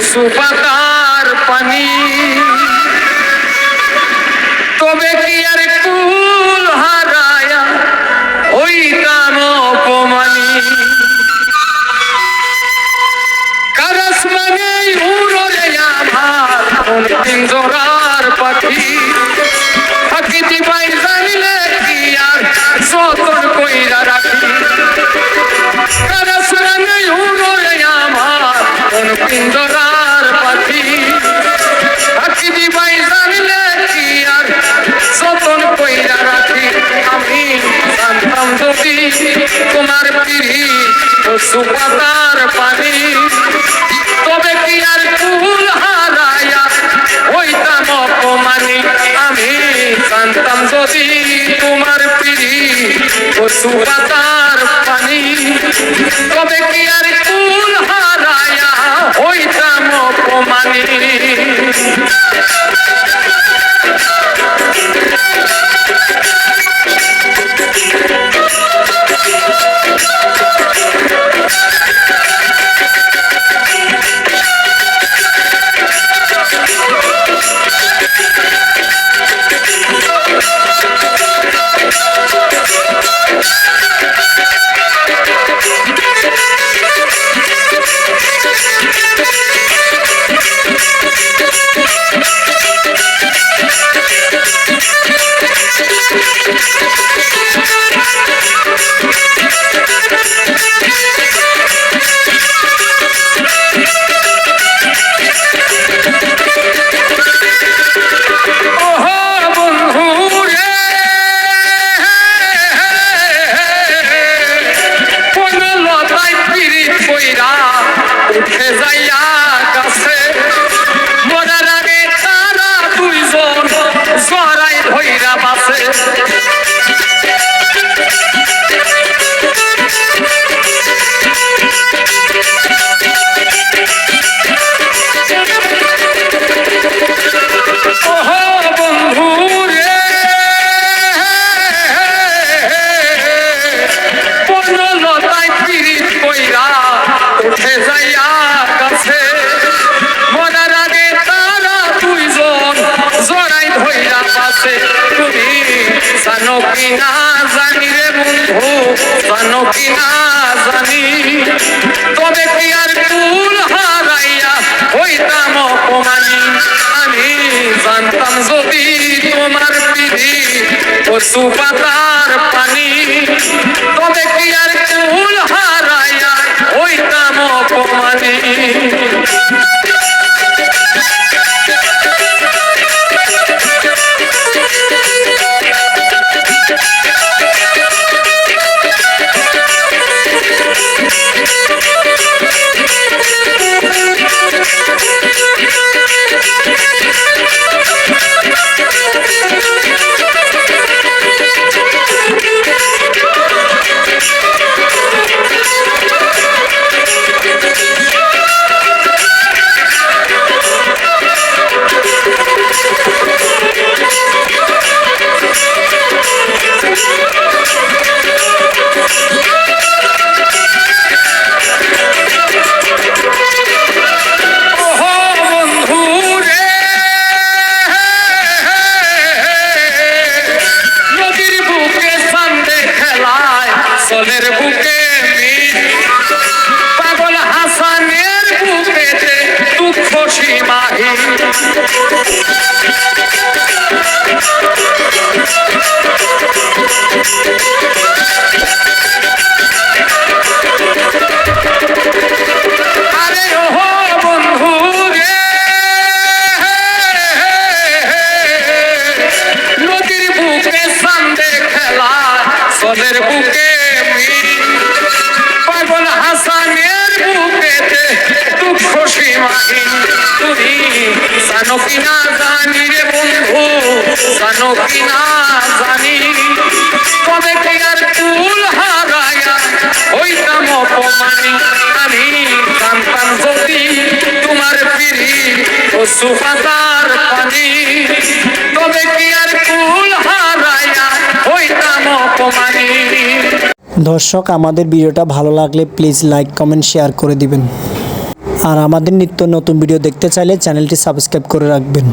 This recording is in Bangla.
কচু পাতার পানি। তবে কি আর কুল হারায়া ওই কাম অপমানি? কারস মানে উড়রে আমার কোন পিঞ্জরার পাখি। পাখিটি পাই জানিলে কি আর যতন কইরা রাখি? কারস মানে উড়রে আমার কোন পিঞ্জরার তোমার পিড়ি পশু পাতার পানি তবে কি আর কুল হারায়া হইতাম অপমানি? আমি জানতাম যদি তোমার পিড়ি পশু পাতার পানি তবে কি আর জানো কি না জানি রে বন্ধু জানো না জানি। তবে কি আর কুল হারাইয়া হইতাম অপমানি? আমি জানতাম যদি তোমার পিঠি পশু পাতার পানি। তবে কি আর খেলায় সলের বুকে পাগল হাসানের বুকেতে দুঃখ সীমাহীন। সলের বুকে পাগল হাসানের বুকেতে দুঃখ সীমাহীন তুমি। জানো কি না জানি রে বন্ধু, জানো কি না জানি। তবে কি আর কুল হারায়া হইতাম অপমানি। আমি জানতাম যদি তোমার পিড়ি পশু পাতার পানি। তবে কি আর কুল দর্শক, আমাদের ভিডিওটা ভালো লাগলে প্লিজ লাইক কমেন্ট শেয়ার করে দিবেন। আর আমাদের নিত্য নতুন ভিডিও দেখতে চাইলে চ্যানেলটি সাবস্ক্রাইব করে রাখবেন।